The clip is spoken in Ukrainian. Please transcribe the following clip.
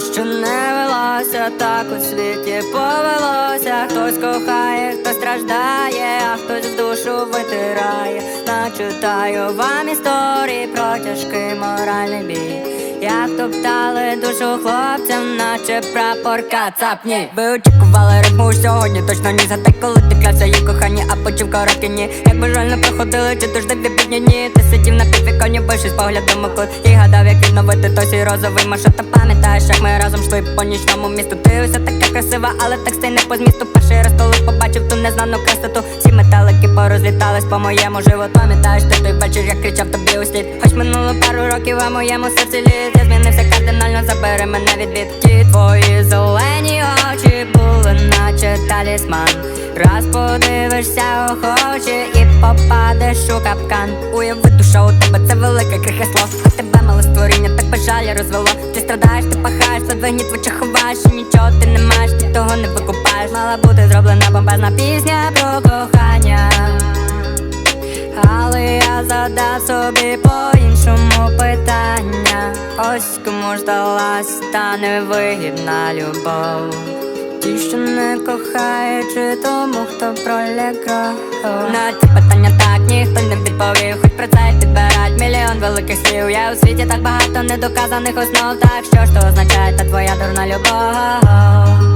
здавалося, так у світі повелося. Хтось кохає, хтось страждає, а хтось в душу витирає. Начитаю вам історії про тяжкий моральний бій. Як топтали душу хлопцям, наче прапор кацапні Ви очікували ритму сьогодні, точно ні за те, коли ти клявся їй кохані, а почув короткі ні Як бажально проходили, чи дождеві бідні ні Ти сидів на підвіконі, з поглядом у кут І гадав, як відновити той свій розовий маршрут Та пам'ятаєш, як ми разом йшли по нічному місту. Ти уся така красива, але тексти не по змісту. Перший раз, коли побачив ту незнану красоту Всі металики порозлітались по моєму животу. Пам'ятаєш ти той вечір, як кричав тобі у слід. Хоч минуло пару років, а моєму серці літ. Я змінився кардинально, забери мене від від твої зелені очі були, наче талісман. Раз подивишся охоче і попадеш у капкан. Уяви душа у тебе, це велике крихесло А тебе мале створіння, так бажання розвело. Ти страдаєш, ти пахаєш, ледве гніт в очах ховаєш нічого ти не маєш, ти того не викупаєш. Мала бути зроблена бомбезна пісня про кохання. Але я задав собі по-іншому питання. Ось кому ж далась та невигідна любов Ті, що не кохає, чи тому, хто пролягав На ці питання так ніхто не відповів. Хоч про це й підбирають мільйон великих слів. Я у світі так багато недоказаних основ. Так що ж то означає та твоя дурна любов